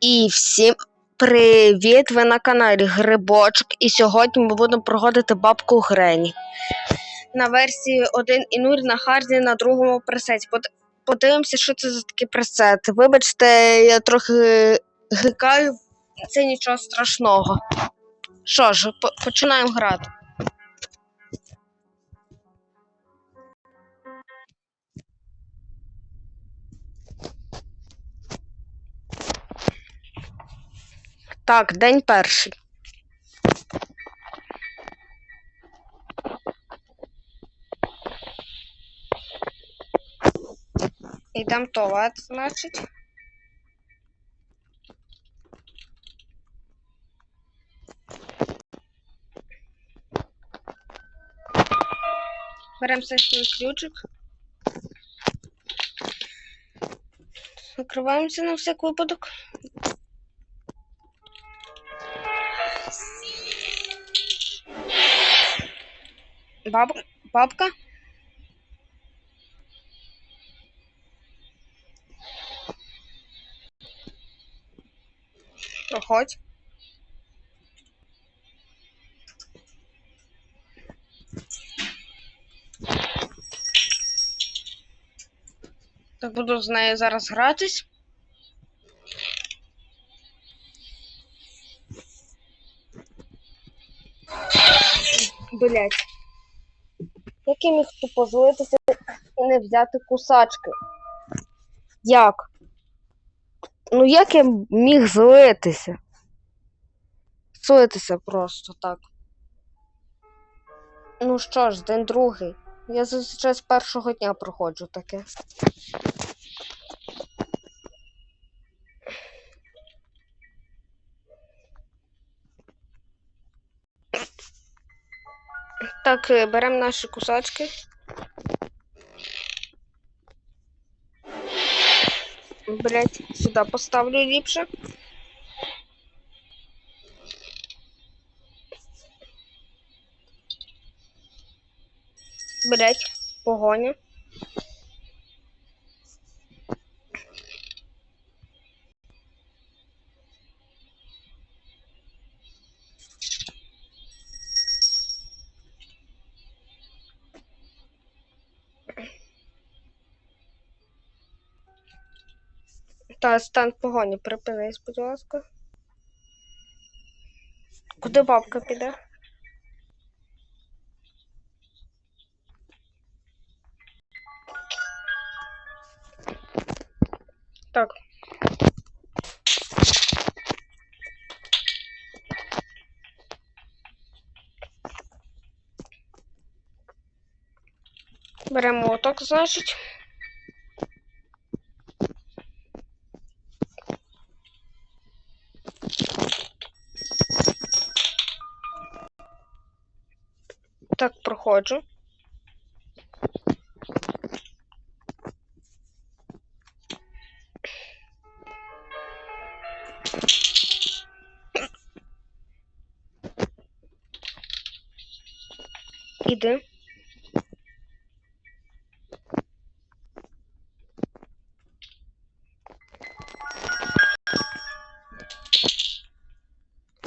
І всім привіт! Ви на каналі Грибочок. І сьогодні ми будемо проходити бабку Грені. На версії 1.0 на харді на другому пресеті. Подивимося, що це за такий пресет. Вибачте, я трохи гикаю, це нічого страшного. Що ж, починаємо грати. Так, день перший. Йдемо туалет, значить. Беремо свій ключик. Закриваємося на всяк випадок. Баб... Бабка? Проходь. Так буду з нею зараз гратись. Блять. Як я міг тупо і не взяти кусачки? Як? Ну як я міг злитися? Злитися просто так. Ну що ж, день другий. Я зазвичай з першого дня проходжу таке. Так, е, беремо наші кусачки. Блять, сюди поставлю ліпше. Блять, погоня. Та стан погоні, припинись, будь ласка. Куди бабка піде? Так. Беремо отак, значить. Так, проходжу. Іди.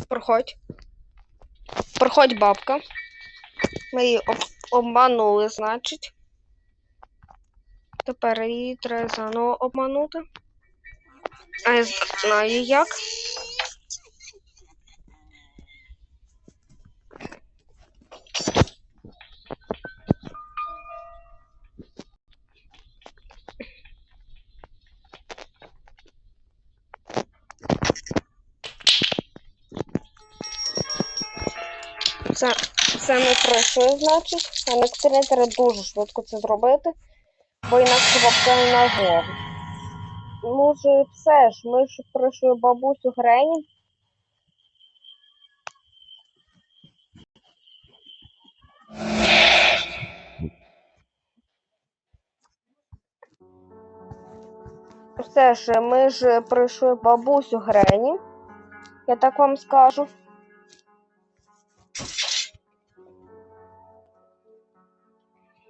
Проходь. Проходь, бабка. Ми її обманули, значить. Тепер її треба заново обманути. А я знаю як. Це, це не пройшло, значить. А некоторі треба дуже швидко це зробити, бо інакше бабка не нагода. Ну ж все ж, ми ж пройшли бабусю Грені. Все ж, ми ж пройшли бабусю Грені. Я так вам скажу.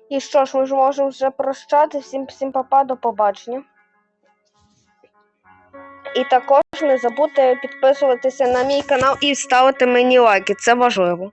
І що ж, ми ж можемо вже прощати. Всім всім папа, до побачення. І також Не забудьте підписуватися на мій канал і ставити мені лайки. Це важливо.